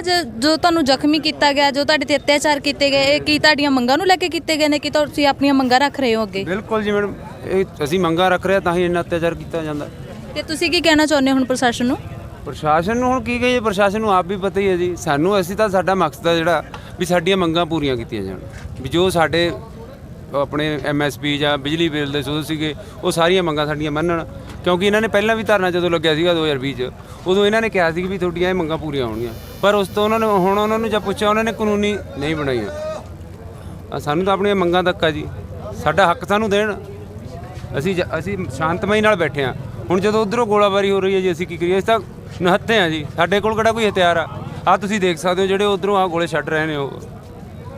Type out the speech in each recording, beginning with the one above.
ਜਿਹੜਾ ਜ- ਤੁਹਾਨੂੰ ਜ਼ਖਮੀ ਕੀਤਾ ਗਿਆ ਜੋ ਤੁਹਾਡੇ ਤੇ ਅਤਿਆਚਾਰ ਕੀਤੇ ਗਏ ਇਹ ਕੀ ਤੁਹਾਡੀਆਂ ਮੰਗਾਂ ਨੂੰ ਲੈ ਕੇ ਕੀਤੇ ਗਏ ਨੇ ਕਿ ਤੁਸੀਂ ਆਪਣੀਆਂ ਮੰਗਾਂ ਰੱਖ ਰਹੇ ਹੋ ਅੱਗੇ? ਬਿਲਕੁਲ ਜੀ ਮੈਡਮ। ਇਹ ਅਸੀਂ ਮੰਗਾਂ ਰੱਖ ਰਹੇ ਤਾਂ ਹੀ ਇੰਨਾ ਅਤਿਆਚਾਰ ਕੀਤਾ ਜਾਂਦਾ। ਤੇ ਤੁਸੀਂ ਕੀ ਕਹਿਣਾ ਚਾਹੁੰਦੇ ਹੋ ਹੁਣ ਪ੍ਰਸ਼ਾਸਨ ਨੂੰ? ਪ੍ਰਸ਼ਾਸਨ ਨੂੰ ਹੁਣ ਕੀ ਕਹੀਏ? ਪ੍ਰਸ਼ਾਸਨ ਨੂੰ ਆਪ ਵੀ ਪਤਾ ਹੀ ਹੈ ਜੀ। ਸਾਨੂੰ ਅਸੀਂ ਤਾਂ ਸਾਡਾ ਮਕਸਦ ਹੈ ਜਿਹੜਾ ਵੀ ਸਾਡੀਆਂ ਮੰਗਾਂ ਪੂਰੀਆਂ ਕੀਤੀਆਂ ਜਾਣ। ਵੀ ਜੋ ਸਾਡੇ ਆਪਣੇ ਐਮਐਸਪੀ ਜਾਂ ਬਿਜਲੀ ਬਿੱਲ ਦੇ ਸੋਧ ਸੀਗੇ ਉਹ ਸਾਰੀਆਂ ਮੰਗਾਂ ਸਾਡੀਆਂ ਮੰਨਣ। ਕਿਉਂਕਿ ਇਹਨਾਂ ਨੇ ਪਹਿਲਾਂ ਵੀ ਧਰਨਾ ਜਦੋਂ ਲੱਗਿਆ ਸੀਗਾ 2020 ਚ, ਉਦੋਂ ਇਹਨਾਂ ਨੇ ਕਿਹਾ ਸੀ ਵੀ ਤੁਹਾਡੀਆਂ ਇਹ ਮੰਗਾਂ ਪੂਰੀਆਂ ਹੋਣਗੀਆਂ। ਪਰ ਉਸ ਤੋਂ ਉਹਨਾਂ ਨੇ, ਹੁਣ ਉਹਨਾਂ ਨੂੰ ਜਦ ਪੁੱਛਿਆ, ਉਹਨਾਂ ਨੇ ਕਾਨੂੰਨੀ ਨਹੀਂ ਬਣਾਈਆਂ। ਸਾਨੂੰ ਤਾਂ ਆਪਣੀਆਂ ਮੰਗਾਂ ਤੱਕ ਆ ਜੀ। ਸਾਡਾ ਹੱਕ ਸਾਨੂੰ ਦੇਣ। ਅਸੀਂ ਜ- ਅਸੀਂ ਸ਼ਾਂਤਮਈ ਨਾਲ ਬੈਠੇ ਆ ਹੁਣ ਜਦੋਂ ਉਧਰੋਂ ਗੋਲਾਬਾਰੀ ਹੋ ਰਹੀ ਹੈ ਜੀ, ਅਸੀਂ ਕੀ ਕਰੀਏ? ਅਸੀਂ ਤਾਂ ਨਹੱਤੇ ਆ ਜੀ। ਸਾਡੇ ਕੋਲ ਕਿਹੜਾ ਕੋਈ ਹਥਿਆਰ ਆ? ਆ ਤੁਸੀਂ ਦੇਖ ਸਕਦੇ ਹੋ ਜਿਹੜੇ ਉਧਰੋਂ ਆ ਗੋਲੇ ਛੱਡ ਰਹੇ ਨੇ ਉਹ।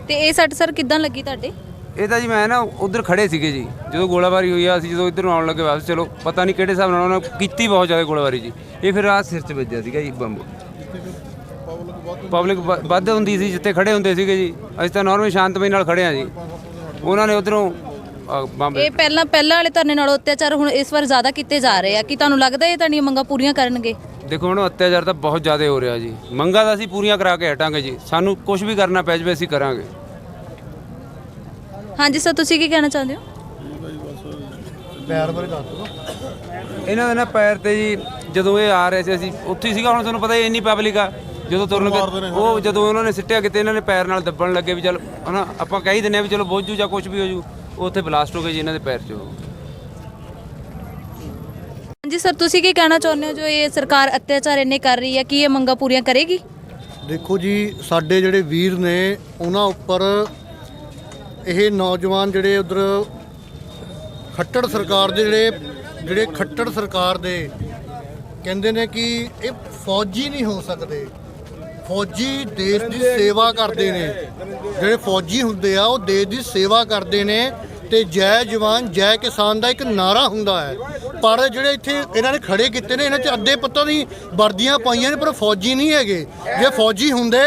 ਤੇ ਇਹ ਸੱਟ ਸਰ ਕਿੱਦਾਂ ਲੱਗੀ ਤੁਹਾਡੇ? ਇਹ ਤਾਂ ਜੀ ਮੈਂ ਨਾ ਉਧਰ ਖੜੇ ਸੀਗੇ ਜੀ। ਜਦੋਂ ਗੋਲਾਬਾਰੀ ਹੋਈ ਆ ਅਸੀਂ ਜਦੋਂ ਇੱਧਰੋਂ ਆਉਣ ਲੱਗੇ ਵਾਪਸ ਚਲੋ ਪਤਾ ਨਹੀਂ ਕਿਹੜੇ ਹਿਸਾਬ ਨਾਲ ਉਹਨਾਂ ਨੇ ਕੀਤੀ ਬਹੁਤ ਜ਼ਿਆਦਾ ਗੋਲਾਬਾਰੀ ਜੀ। ਇਹ ਫਿਰ ਆ ਸਿਰ 'ਚ ਵੱਜਿਆ ਸੀਗਾ ਜੀ ਬੰਬ। ਪਬਲਿਕ ਵੱਧ ਹੁੰਦੀ ਸੀ ਜਿੱਥੇ ਖੜੇ ਹੁੰਦੇ ਸੀਗੇ ਜੀ। ਅਸੀਂ ਤਾਂ ਨਾਰਮਲ ਸ਼ਾਂਤਮਈ ਨਾਲ ਖੜੇ ਆ ਜੀ। ਉਹਨਾਂ ਨੇ ਉਧਰੋਂ ਬੰਬ ਇਹ ਪਹਿਲਾਂ ਪਹਿਲਾਂ ਵਾਲੇ ਧਰਨੇ ਨਾਲੋਂ ਅਤਿਆਚਾਰ ਹੁਣ ਇਸ ਵਾਰ ਜ਼ਿਆਦਾ ਕੀਤੇ ਜਾ ਰਹੇ ਆ। ਕਿ ਤੁਹਾਨੂੰ ਲੱਗਦਾ ਇਹ ਤੁਹਾਡੀਆਂ ਮੰਗਾਂ ਪੂਰੀਆਂ ਕਰਨਗੇ? ਦੇਖੋ ਹੁਣ ਅਤਿਆਚਾਰ ਤਾਂ ਬਹੁਤ ਜ਼ਿਆਦਾ ਹੋ ਰਿਹਾ ਜੀ। ਮੰਗਾਂ ਤਾਂ ਅਸੀਂ ਪੂਰੀਆਂ ਕਰਾ ਕੇ ਹਟਾਂਗੇ ਜੀ। ਸਾਨੂੰ ਕੁਝ ਵੀ ਕਰਨਾ ਪੈ ਜਾਵੇ ਅਸੀਂ ਕਰਾਂਗੇ। ਹਾਂਜੀ ਸਰ ਤੁਸੀਂ ਕੀ ਕਹਿਣਾ ਚਾਹੁੰਦੇ ਹੋ? ਪੈਰ ਬਾਰੇ ਦੱਸ ਦਿਓ। ਇਹਨਾਂ ਦੇ ਨਾ ਪੈਰ ਤੇ ਜੀ ਜਦੋਂ ਇਹ ਆ ਰਹੇ ਸੀ ਅਸੀਂ ਉੱਥੇ ਹੀ ਸੀਗਾ ਹੁਣ ਤੁਹਾਨੂੰ ਪਤਾ ਹੀ ਇੰਨੀ ਪਬਲਿਕ ਆ। ਜਦੋਂ ਤੁਰਨ ਲੱਗੇ ਉਹ ਜਦੋਂ ਉਹਨਾਂ ਨੇ ਸਿੱਟਿਆ ਕਿਤੇ ਇਹਨਾਂ ਨੇ ਪੈਰ ਨਾਲ ਦੱਬਣ ਲੱਗੇ ਵੀ ਚਲ ਹਨਾ ਆਪਾਂ ਕਹਿ ਹੀ ਦਿੰਦੇ ਆ ਵੀ ਚਲੋ ਬੋਝੂ ਜਾਂ ਕੁਝ ਵੀ ਹੋ ਜੂ ਉਹ ਉੱਥੇ ਬਲਾਸਟ ਹੋ ਗਏ ਜੀ ਇਹਨਾਂ ਦੇ ਪੈਰ 'ਚ ਹਾਂਜੀ ਸਰ ਤੁਸੀਂ ਕੀ ਕਹਿਣਾ ਚਾਹੁੰਦੇ ਹੋ ਜੋ ਇਹ ਸਰਕਾਰ ਅਤਿਆਚਾਰ ਇੰਨੇ ਕਰ ਰਹੀ ਹੈ ਕੀ ਇਹ ਮੰਗਾਂ ਪੂਰੀਆਂ ਕਰੇਗੀ? ਦੇਖੋ ਜੀ ਸਾਡੇ ਜਿਹੜੇ ਵੀਰ ਨੇ ਉਹਨਾਂ ਉੱਪਰ ਇਹ ਨੌਜਵਾਨ ਜਿਹੜੇ ਉਧਰ ਖੱਟੜ ਸਰਕਾਰ ਦੇ ਜਿਹੜੇ ਜਿਹੜੇ ਖੱਟੜ ਸਰਕਾਰ ਦੇ ਕਹਿੰਦੇ ਨੇ ਕਿ ਇਹ ਫੌਜੀ ਨਹੀਂ ਹੋ ਸਕਦੇ। ਫੌਜੀ ਦੇਸ਼ ਦੀ ਸੇਵਾ ਕਰਦੇ ਨੇ। ਜਿਹੜੇ ਫੌਜੀ ਹੁੰਦੇ ਆ, ਉਹ ਦੇਸ਼ ਦੀ ਸੇਵਾ ਕਰਦੇ ਨੇ। ਤੇ ਜੈ ਜਵਾਨ, ਜੈ ਕਿਸਾਨ ਦਾ ਇੱਕ ਨਾਰਾ ਹੁੰਦਾ ਹੈ। ਪਰ ਜਿਹੜੇ ਇੱਥੇ ਇਹਨਾਂ ਨੇ ਖੜੇ ਕੀਤੇ ਨੇ, ਇਹਨਾਂ 'ਚ ਅੱਧੇ ਪਤਾ ਦੀ ਵਰਦੀਆਂ ਪਾਈਆਂ ਨੇ, ਪਰ ਫੌਜੀ ਨਹੀਂ ਹੈਗੇ। ਜੇ ਫੌਜੀ ਹੁੰਦੇ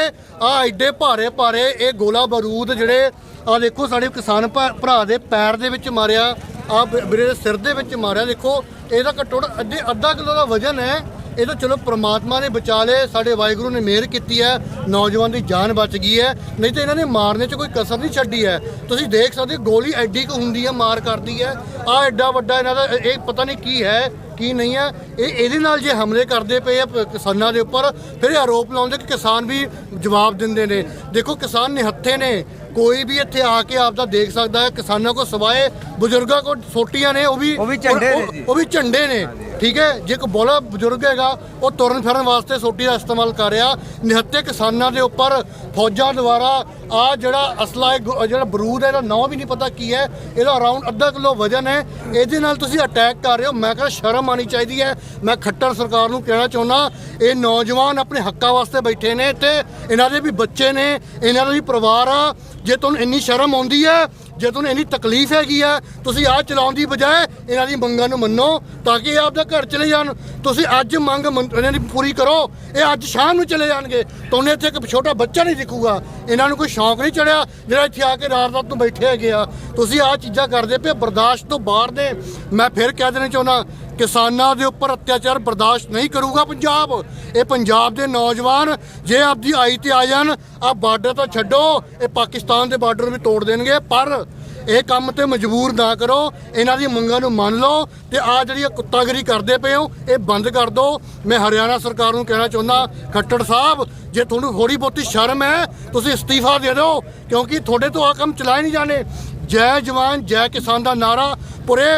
ਆ ਐਡੇ ਭਾਰੇ ਭਾਰੇ ਇਹ ਗੋਲਾ ਬਾਰੂਦ ਜਿਹੜੇ ਆ ਦੇਖੋ ਸਾਡੇ ਕਿਸਾਨ ਭਾ- ਭਰਾ ਦੇ ਪੈਰ ਦੇ ਵਿੱਚ ਮਾਰਿਆ ਆ ਵੀਰੇ ਦੇ ਸਿਰ ਦੇ ਵਿੱਚ ਮਾਰਿਆ, ਦੇਖੋ, ਇਹਦਾ ਘੱਟੋ ਘੱਟ ਅੱਧੇ, ਅੱਧਾ ਕਿਲੋ ਦਾ ਵਜ਼ਨ ਹੈ। ਇਹ ਤਾਂ ਚਲੋ ਪ੍ਰਮਾਤਮਾ ਨੇ ਬਚਾ ਲਏ ਸਾਡੇ ਵਾਹਿਗੁਰੂ ਨੇ ਮਿਹਰ ਕੀਤੀ ਹੈ ਨੌਜਵਾਨ ਦੀ ਜਾਨ ਬਚ ਗਈ ਹੈ ਨਹੀਂ ਤਾਂ ਇਹਨਾਂ ਨੇ ਮਾਰਨੇ 'ਚ ਕੋਈ ਕਸਰ ਨਹੀਂ ਛੱਡੀ ਹੈ। ਤੁਸੀਂ ਦੇਖ ਸਕਦੇ ਹੋ, ਗੋਲੀ ਐਡੀ ਕੁ ਹੁੰਦੀ ਹੈ ਮਾਰ ਕਰਦੀ ਹੈ। ਆ ਐਡਾ ਵੱਡਾ ਇਹਨਾਂ ਦਾ ਇਹ ਪਤਾ ਨਹੀਂ ਕੀ ਹੈ ਕੀ ਨਹੀਂ ਹੈ। ਇਹ ਇਹਦੇ ਨਾਲ ਜੇ ਹਮਲੇ ਕਰਦੇ ਪਏ ਆ ਕਿਸਾਨਾਂ ਦੇ ਉੱਪਰ ਫਿਰ ਇਹ ਆਰੋਪ ਲਾਉਂਦੇ ਕਿ ਕਿਸਾਨ ਵੀ ਜਵਾਬ ਦਿੰਦੇ ਨੇ। ਦੇਖੋ ਕਿਸਾਨ ਨਿਹੱਥੇ ਨੇ। ਕੋਈ ਵੀ ਇੱਥੇ ਆ ਕੇ ਆਪਦਾ ਦੇਖ ਸਕਦਾ ਹੈ ਕਿਸਾਨਾਂ ਕੋ ਸਵਾਏ ਬਜ਼ੁਰਗਾਂ ਕੋ ਸੋਟੀਆਂ ਨੇ ਉਹ ਵੀ ਉਹ ਵੀ ਝੰਡੇ ਉਹ- ਨੇ ਜੀ। ਉਹ ਵੀ ਝੰਡੇ ਨੇ। ਠੀਕ ਹੈ? ਜੇ ਕੋਈ ਬੋਲਾ ਬਜ਼ੁਰਗ ਹੈਗਾ ਉਹ ਤੁਰਨ ਫਿਰਨ ਵਾਸਤੇ ਸੋਟੀ ਦਾ ਇਸਤੇਮਾਲ ਕਰ ਰਿਹਾ। ਨਿਹੱਤੇ ਕਿਸਾਨਾਂ ਦੇ ਉੱਪਰ ਫੌਜਾਂ ਦੁਆਰਾ ਆ ਜਿਹੜਾ ਅਸਲਾ ਹੈ, ਜਿਹੜਾ ਬਰੂਦ ਹੈ ਇਹਦਾ ਨਾਂ ਵੀ ਨਹੀਂ ਪਤਾ ਕੀ ਹੈ। ਇਹਦਾ ਅਰਾਊਂਡ ਅੱਧਾ ਕਿਲੋ ਵਜਨ ਹੈ। ਇਹਦੇ ਨਾਲ ਤੁਸੀਂ ਅਟੈਕ ਕਰ ਰਹੇ ਹੋ। ਮੈਂ ਕਹਿੰਦਾ ਸ਼ਰਮ ਆਣੀ ਚਾਹੀਦੀ ਹੈ। ਮੈਂ ਖੱਟਰ ਸਰਕਾਰ ਨੂੰ ਕਹਿਣਾ ਚਾਹੁੰਦਾ ਇਹ ਨੌਜਵਾਨ ਆਪਣੇ ਹੱਕਾਂ ਵਾਸਤੇ ਬੈਠੇ ਨੇ ਤੇ ਇਹਨਾਂ ਦੇ ਵੀ ਬੱਚੇ ਨੇ ਇਹਨਾਂ ਦਾ ਵੀ ਪਰਿਵਾਰ ਆ। ਜੇ ਤੁਹਾਨੂੰ ਇੰਨੀ ਸ਼ਰਮ ਆਉਂਦੀ ਹੈ ਜੇ ਤੁਹਾਨੂੰ ਇੰਨੀ ਤਕਲੀਫ ਹੈਗੀ ਆ ਤੁਸੀਂ ਆਹ ਚਲਾਉਣ ਦੀ ਬਜਾਏ ਇਹਨਾਂ ਦੀ ਮੰਗਾਂ ਨੂੰ ਮੰਨੋ ਤਾਂ ਕਿ ਇਹ ਆਪਦਾ ਘਰ ਚਲੇ ਜਾਣ। ਤੁਸੀਂ ਅੱਜ ਮੰਗ ਮੰਨ- ਇਹਨਾਂ ਦੀ ਪੂਰੀ ਕਰੋ। ਇਹ ਅੱਜ ਸ਼ਾਮ ਨੂੰ ਚਲੇ ਜਾਣਗੇ। ਤੁਹਾਨੂੰ ਇੱਥੇ ਇੱਕ ਛੋਟਾ ਬੱਚਾ ਨਹੀਂ ਦਿਖੂਗਾ। ਇਹਨਾਂ ਨੂੰ ਕੋਈ ਸ਼ੌਂਕ ਨਹੀਂ ਚੜਿਆ। ਜਿਹੜਾ ਇੱਥੇ ਆ ਕੇ ਰਾਤ ਰਾਤ ਨੂੰ ਬੈਠੇ ਹੈਗੇ ਆ। ਤੁਸੀਂ ਆਹ ਚੀਜ਼ਾਂ ਕਰਦੇ ਪਏ ਬਰਦਾਸ਼ਤ ਤੋਂ ਬਾਹਰ ਦੇ। ਮੈਂ ਫਿਰ ਕਹਿ ਦੇਣਾ ਚਾਹੁੰਦਾ, ਕਿਸਾਨਾਂ ਦੇ ਉੱਪਰ ਅਤਿਆਚਾਰ ਬਰਦਾਸ਼ਤ ਨਹੀਂ ਕਰੂਗਾ ਪੰਜਾਬ। ਇਹ ਪੰਜਾਬ ਦੇ ਨੌਜਵਾਨ, ਜੇ ਆਪਦੀ ਆਈ ਤੇ ਆ ਜਾਣ ਆ ਬਾਰਡਰ ਤਾਂ ਛੱਡੋ। ਇਹ ਪਾਕਿਸਤਾਨ ਦੇ ਬਾਰਡਰ ਨੂੰ ਵੀ ਤੋੜ ਦੇਣਗੇ। ਪਰ ਇਹ ਕੰਮ ਤੇ ਮਜਬੂਰ ਨਾ ਕਰੋ। ਇਹਨਾਂ ਦੀ ਮੰਗਾਂ ਨੂੰ ਮੰਨ ਲਓ ਤੇ ਆ ਜਿਹੜੀ ਇਹ ਕੁੱਤਾਗਰੀ ਕਰਦੇ ਪਏ ਹੋ, ਇਹ ਬੰਦ ਕਰ ਦਿਓ ਮੈਂ ਹਰਿਆਣਾ ਸਰਕਾਰ ਨੂੰ ਕਹਿਣਾ ਚਾਹੁੰਦਾ, ਖੱਟੜ ਸਾਹਿਬ, ਜੇ ਤੁਹਾਨੂੰ ਥੋੜੀ ਬਹੁਤੀ ਸ਼ਰਮ ਹੈ, ਤੁਸੀਂ ਅਸਤੀਫਾ ਦੇ ਦਿਓ, ਕਿਉਂਕਿ ਤੁਹਾਡੇ ਤੋਂ ਆ ਕੰਮ ਚਲਾਏ ਨਹੀਂ ਜਾਣੇ। ਜੈ ਜਵਾਨ, ਜੈ ਕਿਸਾਨ ਦਾ ਨਾਰਾ। ਪੂਰੇ,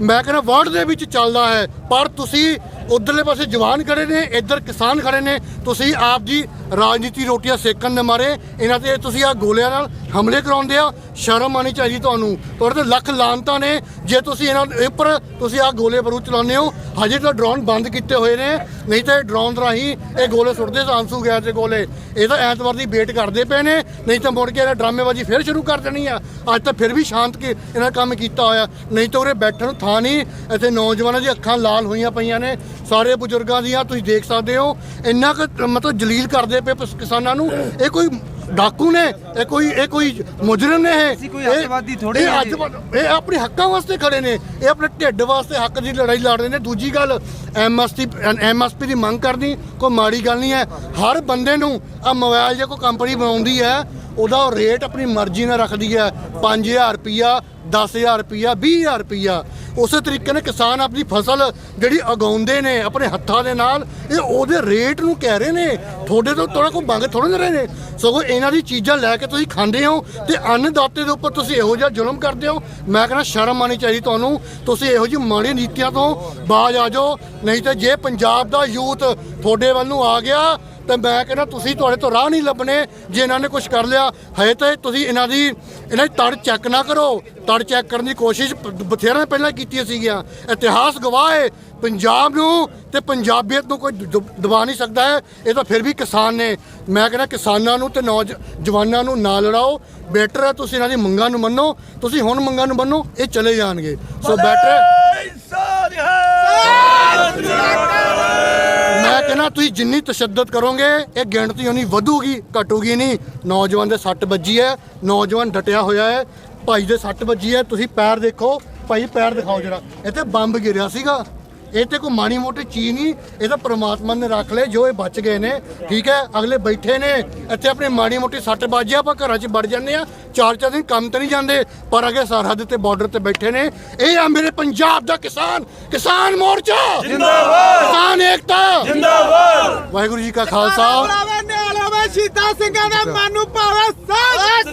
ਮੈਂ ਕਹਿੰਦਾ ਵਰਲਡ ਦੇ ਵਿੱਚ ਚੱਲਦਾ ਹੈ, ਪਰ ਤੁਸੀਂ ਉਧਰਲੇ ਪਾਸੇ ਜਵਾਨ ਖੜੇ ਨੇ, ਇੱਧਰ ਕਿਸਾਨ ਖੜੇ ਨੇ। ਤੁਸੀਂ ਆਪ ਜੀ ਰਾਜਨੀਤੀ ਰੋਟੀਆਂ ਸੇਕਣ ਦੇ ਮਾਰੇ, ਇਹਨਾਂ ਤੇ ਤੁਸੀਂ ਆ ਗੋਲਿਆਂ ਨਾਲ ਹਮਲੇ ਕਰਾਉਂਦੇ ਆ। ਸ਼ਰਮ ਆਣੀ ਚਾਹੀਦੀ ਤੁਹਾਨੂੰ। ਤੁਹਾਡੇ ਤੇ ਲੱਖ ਲਾਨਤਾਂ ਨੇ। ਜੇ ਤੁਸੀਂ ਇਹਨਾਂ ਦੇ ਉੱਪਰ ਤੁਸੀਂ ਆ ਗੋਲੇ ਬਰੂ ਚਲਾਉਂਦੇ ਹੋ, ਹਜੇ ਤਾਂ ਡਰੋਨ ਬੰਦ ਕੀਤੇ ਹੋਏ ਨੇ। ਨਹੀਂ ਤਾਂ ਡਰੋਨ ਰਾਹੀਂ ਇਹ ਗੋਲੇ ਸੁੱਟਦੇ ਸਾਂਸੂ ਗੈਸ ਦੇ ਗੋਲੇ। ਇਹ ਤਾਂ ਐਤਵਾਰ ਦੀ ਵੇਟ ਕਰਦੇ ਪਏ ਨੇ। ਨਹੀਂ ਤਾਂ ਮੁੜ ਕੇ ਇਹਨਾਂ ਡਰਾਮੇਬਾਜ਼ੀ ਫਿਰ ਸ਼ੁਰੂ ਕਰ ਦੇਣੀ ਆ। ਅੱਜ ਤਾਂ ਫਿਰ ਵੀ ਸ਼ਾਂਤ ਕੇ ਇਹਨਾਂ ਕੰਮ ਕੀਤਾ ਹੋਇਆ। ਨਹੀਂ ਤਾਂ ਉਰੇ ਬੈਠਣ ਨੂੰ ਥਾਂ ਨਹੀਂ। ਇੱਥੇ ਨੌਜਵਾਨਾਂ ਦੀ ਅੱਖਾਂ ਲਾਲ ਹੋਈਆਂ ਪਈਆਂ ਨੇ। ਸਾਰੇ ਬਜ਼ੁਰਗਾਂ ਦੀਆਂ ਤੁਸੀਂ ਦੇਖ ਸਕਦੇ ਹੋ ਇੰਨਾ ਕੁ ਮਤਲਬ ਜਲੀਲ ਕਰਦੇ ਪਏ ਪਸ- ਕਿਸਾਨਾਂ ਨੂੰ। ਇਹ ਕੋਈ ਡਾਕੂ ਨੇ ਇਹ ਕੋਈ ਇਹ ਕੋਈ ਮੁਜਰਮ ਨੇ ਇਹ? ਅਸੀਂ ਕੋਈ ਇਹ- ਅੱਤਵਾਦੀ ਥੋੜ੍ਹੇ ਇਹ ਹਾਂ ਜੀ। ਅੱਤਵਾਦ- ਇਹ ਆਪਣੇ ਹੱਕਾਂ ਵਾਸਤੇ ਖੜੇ ਨੇ। ਇਹ ਆਪਣੇ ਢਿੱਡ ਵਾਸਤੇ ਹੱਕ ਦੀ ਲੜਾਈ ਲੜ ਰਹੇ ਨੇ। ਦੂਜੀ ਗੱਲ ਐਮਐਸਪੀ ਐਮਐਸਪੀ ਦੀ ਮੰਗ ਕਰਨੀ ਕੋਈ ਮਾੜੀ ਗੱਲ ਨਹੀਂ ਹੈ। ਹਰ ਬੰਦੇ ਨੂੰ ਆ ਮੋਬਾਈਲ ਜੇ ਕੋਈ ਕੰਪਨੀ ਬਣਾਉਂਦੀ ਹੈ ਉਹਦਾ ਉਹ ਰੇਟ ਆਪਣੀ ਮਰਜ਼ੀ ਨਾਲ ਰੱਖਦੀ ਹੈ। 5000 ਰੁਪਿਆ 10000 ਰੁਪਿਆ 20000 ਰੁਪਿਆ ਉਸੇ ਤਰੀਕੇ ਨਾਲ ਕਿਸਾਨ ਆਪਣੀ ਫਸਲ ਜਿਹੜੀ ਉਗਾਉਂਦੇ ਨੇ ਆਪਣੇ ਹੱਥਾਂ ਦੇ ਨਾਲ, ਇਹ ਉਹਦੇ ਰੇਟ ਨੂੰ ਕਹਿ ਰਹੇ ਨੇ। ਤੁਹਾਡੇ ਤੋਂ ਥੋੜਾ ਕੋਈ ਮੰਗ ਥੋੜਾ ਨਾ ਰਹੇ ਨੇ। ਸਗੋਂ ਇਹਨਾਂ ਦੀ ਚੀਜ਼ਾਂ ਲੈ ਕੇ ਤੁਸੀਂ ਖਾਂਦੇ ਹੋ ਤੇ ਅੰਨਦਾਤੇ ਦੇ ਉੱਪਰ ਤੁਸੀਂ ਇਹੋ ਜਿਹਾ ਜ਼ੁਲਮ ਕਰਦੇ ਹੋ। ਮੈਂ ਕਹਿੰਦਾ ਸ਼ਰਮ ਆਣੀ ਚਾਹੀਦੀ ਤੁਹਾਨੂੰ। ਤੁਸੀਂ ਇਹੋ ਜਿਹੀ ਮਾੜੀ ਨੀਤੀਆਂ ਤੋਂ ਬਾਜ਼ ਆ ਜਾਓ। ਨਹੀਂ ਤਾਂ ਜੇ ਪੰਜਾਬ ਦਾ ਯੂਥ ਤੁਹਾਡੇ ਵੱਲ ਨੂੰ ਆ ਗਿਆ ਤੇ ਮੈਂ ਕਹਿੰਦਾ ਤੁਸੀਂ ਤੁਹਾਡੇ ਤੋਂ ਰਾਹ ਨਹੀਂ ਲੱਭਣੇ ਜੇ ਇਹਨਾਂ ਨੇ ਕੁਝ ਕਰ ਲਿਆ ਹਜੇ ਤਾਂ ਤੁਸੀਂ ਇਹਨਾਂ ਦੀ ਇਹਨਾਂ ਦੀ ਤੜ ਚੈੱਕ ਨਾ ਕਰੋ। ਤੜ ਚੈੱਕ ਕਰਨ ਦੀ ਕੋਸ਼ਿਸ਼ ਬਥੇਰਿਆਂ ਪਹਿਲਾਂ ਕੀਤੀਆਂ ਸੀਗੀਆਂ। ਇਤਿਹਾਸ ਗਵਾਹ ਹੈ ਪੰਜਾਬ ਨੂੰ ਤੇ ਪੰਜਾਬੀਅਤ ਨੂੰ ਕੋਈ ਦਬਾ ਨਹੀਂ ਸਕਦਾ ਹੈ। ਇਹ ਤਾਂ ਫਿਰ ਵੀ ਕਿਸਾਨ ਨੇ। ਮੈਂ ਕਹਿੰਦਾ ਕਿਸਾਨਾਂ ਨੂੰ ਤੇ ਨੌਜਵਾਨਾਂ ਨੂੰ ਨਾ ਲੜਾਓ। ਬੈਟਰ ਹੈ ਤੁਸੀਂ ਇਹਨਾਂ ਦੀ ਮੰਗਾਂ ਨੂੰ ਮੰਨੋ। ਤੁਸੀਂ ਹੁਣ ਮੰਗਾਂ ਨੂੰ ਮੰਨੋ ਇਹ ਚਲੇ ਜਾਣਗੇ। ਸੋ ਬੈਟਰ ਮੈਂ ਕਹਿੰਦਾ ਤੁਸੀਂ ਜਿੰਨੀ ਤਸ਼ੱਦਦ ਕਰੋਗੇ ਇਹ ਗਿਣਤੀ ਉਨੀ ਵਧੂਗੀ ਘਟੂਗੀ ਨਹੀਂ। ਨੌਜਵਾਨ ਦੇ ਸੱਟ ਵੱਜੀ ਹੈ ਨੌਜਵਾਨ ਡਟਿਆ ਹੋਇਆ ਹੈ। ਭਾਈ ਦੇ ਸੱਟ ਵੱਜੀ ਹੈ ਤੁਸੀਂ ਪੈਰ ਦੇਖੋ। ਭਾਈ ਪੈਰ ਦਿਖਾਓ ਜਰਾ। ਇੱਥੇ ਬੰਬ ਗਿਰਿਆ ਸੀਗਾ। ਇਹ ਤੇ ਕੋਈ ਮਾੜੀ ਮੋਟੀ ਚੀਜ਼ ਨਹੀਂ ਇਹ ਤਾਂ ਪ੍ਰਮਾਤਮਾ ਨੇ ਰੱਖ ਲਏ ਜੋ ਇਹ ਬਚ ਗਏ ਨੇ। ਠੀਕ ਹੈ ਅਗਲੇ ਬੈਠੇ ਨੇ। ਇੱਥੇ ਆਪਣੀ ਮਾੜੀ ਮੋਟੀ ਸੱਟ ਵੱਜੀ ਆਪਾਂ ਘਰਾਂ 'ਚ ਵੜ ਜਾਂਦੇ ਆ ਚਾਰ ਚਾਰ ਦਿਨ ਕੰਮ ਤੇ ਨਹੀਂ ਜਾਂਦੇ ਪਰ ਅਗੇ ਸਰਹੱਦ ਤੇ ਬਾਰਡਰ ਤੇ ਬੈਠੇ ਨੇ। ਇਹ ਆ ਮੇਰੇ ਪੰਜਾਬ ਦਾ ਕਿਸਾਨ ਕਿਸਾਨ ਮੋਰਚਾ! ਜਿੰਦਾਬਾਦ! ਕਿਸਾਨ ਏਕਤਾ! ਵਾਹਿਗੁਰੂ ਜੀ ਕਾ ਖਾਲਸਾ। ਬੁਲਾਵੇ ਨਿਆਲ ਸ਼ੀਤਾ ਸਿੰਘਾਂ ਦੇ ਮਨ ਨੂੰ ਭਾਵੇ ਸਾਥ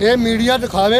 ਇਹ ਮੀਡੀਆ ਦਿਖਾਵੇ